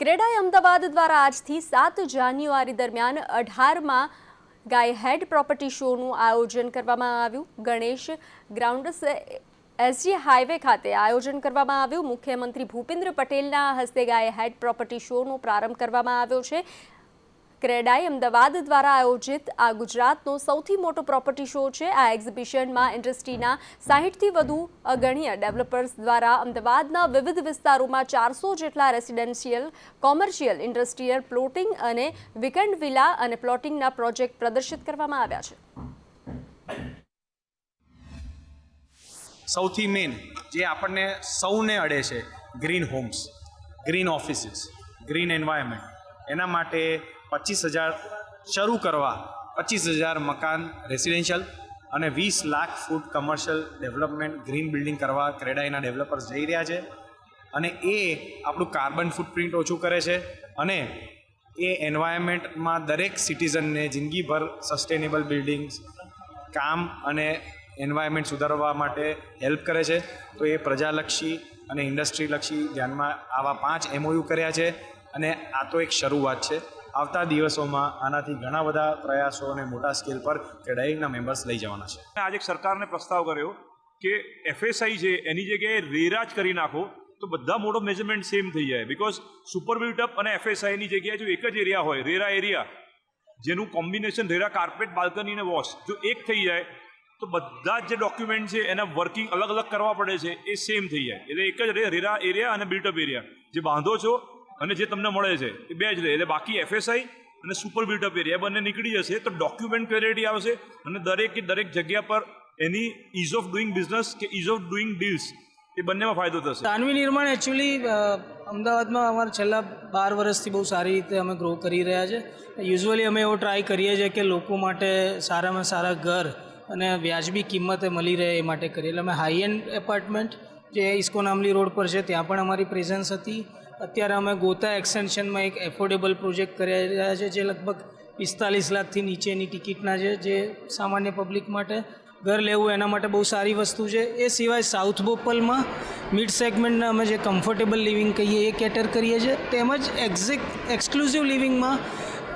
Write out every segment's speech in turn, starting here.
ક્રેડાઈ અમદાવાદ દ્વારા આજથી સાત જાન્યુઆરી દરમિયાન અઢારમાં ગાય હેડ પ્રોપર્ટી શોનું આયોજન કરવામાં આવ્યું. ગણેશ ગ્રાઉન્ડસ એસજી હાઈવે ખાતે આયોજન કરવામાં આવ્યું. મુખ્યમંત્રી ભૂપેન્દ્ર પટેલના હસ્તે ગાય હેડ પ્રોપર્ટી શોનો પ્રારંભ કરવામાં આવ્યો છે. ક્રેડાઈ અમદાવાદ દ્વારા આયોજિત આ ગુજરાતનો સૌથી મોટો પ્રોપર્ટી શો છે. આ એક્ઝિબિશનમાં ઇન્ડસ્ટ્રીના સાહીઠથી વધુ અગણ્ય ડેવલપર્સ દ્વારા અમદાવાદના વિવિધ વિસ્તારોમાં ચારસો જેટલા રેસિડેન્શિયલ, કોમર્શિયલ, ઇન્ડસ્ટ્રીયલ પ્લોટિંગ અને વિકેન્ડ વિલા અને પ્લોટિંગના પ્રોજેક્ટ પ્રદર્શિત કરવામાં આવ્યા છે. સૌથી મેઇન જે આપણને સૌને અડે છે green homes green offices green environment એના માટે પચીસ હજાર શરૂ કરવા, પચીસ હજાર મકાન રેસિડેન્શિયલ અને વીસ lakh foot commercial development green building કરવા ક્રેડાઈના ડેવલપર્સ જઈ રહ્યા છે. અને એ આપણું કાર્બન ફૂટપ્રિન્ટ ઓછું કરે છે અને એ એન્વાયરમેન્ટમાં દરેક સિટીઝનને જિંદગીભર સસ્ટેનેબલ બિલ્ડિંગ્સ કામ અને એન્વાયરમેન્ટ સુધારવા માટે હેલ્પ કરે છે. તો એ પ્રજાલક્ષી અને ઇન્ડસ્ટ્રીલક્ષી ધ્યાનમાં આવા પાંચ એમઓયુ કર્યા છે અને આ તો એક શરૂઆત છે. આવતા દિવસોમાં આનાથી ઘણા બધા પ્રયાસો અને મોટા સ્કેલ પર કેડાઈના મેમ્બર્સ લઈ જવાના છે. આજે સરકારને પ્રસ્તાવ કર્યો કે એફએસઆઈ છે એની જગ્યાએ રેરા જ કરી નાખો તો બધા મોડો મેજરમેન્ટ સેમ થઈ જાય. બિકોઝ સુપર બિલ્ટઅપ અને એફએસઆઈની જગ્યાએ જો એક જ એરિયા હોય, રેરા એરિયા, જેનું કોમ્બિનેશન રેરા કાર્પેટ બાલ્કની અને વોશ જો એક થઈ જાય, તો બધા જ જે ડોક્યુમેન્ટ છે, એના વર્કિંગ અલગ અલગ કરવા પડે છે, એ સેમ થઈ જાય. એટલે એક જ રેરા એરિયા અને બિલ્ટઅપ એરિયા. જે બાંધો છો અને જે તમને મળે છે, એ બે જ રહે એટલે બાકી એફએસઆઈ અને સુપર બિલ્ટઅપ એરિયા બંને નીકળી જશે. તો ડોક્યુમેન્ટ ક્લેરિટી આવશે અને દરેકે દરેક જગ્યા પર એની ઇઝ ઓફ ડુઈંગ બિઝનેસ કે ઇઝ ઓફ ડુઈંગ ડીલ્સ એ બંનેમાં ફાયદો થશે. તાનવી નિર્માણ એકચ્યુઅલી અમદાવાદમાં અમારા છેલ્લા બાર વર્ષથી બહુ સારી રીતે અમે ગ્રો કરી રહ્યા છે. યુઝ્યુઅલી અમે એવો ટ્રાય કરીએ છીએ કે લોકો માટે સારામાં સારા ઘર અને વ્યાજબી કિંમતે મળી રહે એ માટે કરીએ. એટલે અમે હાઈ એન્ડ એપાર્ટમેન્ટ જે ઇસ્કોન આમલી રોડ પર છે, ત્યાં પણ અમારી પ્રેઝન્સ હતી. અત્યારે અમે ગોતા એક્સટેન્શનમાં એક એફોર્ડેબલ પ્રોજેક્ટ કરી રહ્યા છે, જે લગભગ પિસ્તાલીસ લાખથી નીચેની ટિકિટના છે, જે સામાન્ય પબ્લિક માટે ઘર લેવું એના માટે બહુ સારી વસ્તુ છે. એ સિવાય સાઉથ બોપલમાં મિડ સેગમેન્ટના અમે જે કમ્ફર્ટેબલ લિવિંગ કહીએ એ કેટર કરીએ છીએ. તેમજ એક્ઝેક્ટ એક્સક્લુઝિવ લિવિંગમાં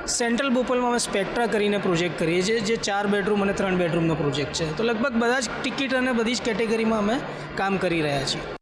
સેન્ટ્રલ બોપલમાં અમે સ્પેક્ટ્રા કરીને પ્રોજેક્ટ કરીએ છીએ, જે ચાર બેડરૂમ અને ત્રણ બેડરૂમનો પ્રોજેક્ટ છે. તો લગભગ બધા જ ટિકિટ અને બધી જ કેટેગરીમાં અમે કામ કરી રહ્યા છીએ.